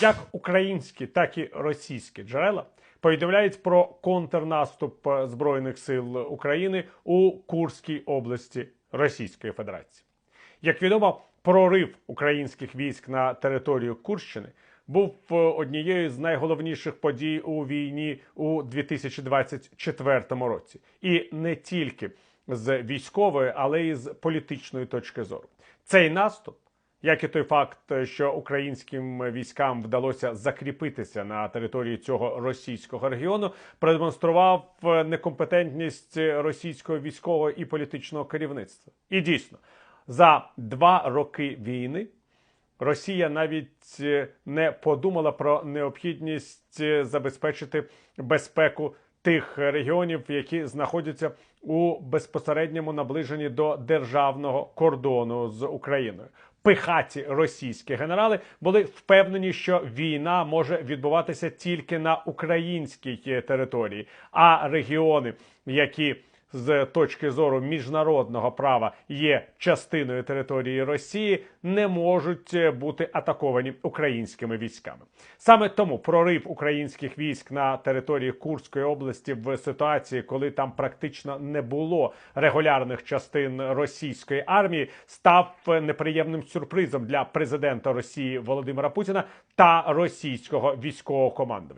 Як українські, так і російські джерела повідомляють про контрнаступ е, збройних сил України у Курській області Російської Федерації. Як відомо, прорив українських військ на територію Курщини був е, однією з найголовніших подій у війні у 2024 році, і не тільки з військової, але й з політичної точки зору. Цей наступ як і той факт, що українським військам вдалося закріпитися на території цього російського регіону, продемонстрував некомпетентність російського військового і політичного керівництва. І дійсно, за два роки війни Росія навіть не подумала про необхідність забезпечити безпеку тих регіонів, які знаходяться у безпосередньому наближенні до державного кордону з Україною. Пихаті російські генерали були впевнені, що війна може відбуватися тільки на українській території, а регіони, які з точки зору міжнародного права є частиною території Росії, не можуть е, бути атаковані українськими військами. Саме тому прорив українських військ на території Курської області в ситуації, коли там практично не було регулярних частин російської армії, став е, неприємним сюрпризом для президента Росії Володимира Путіна та російського військового командування.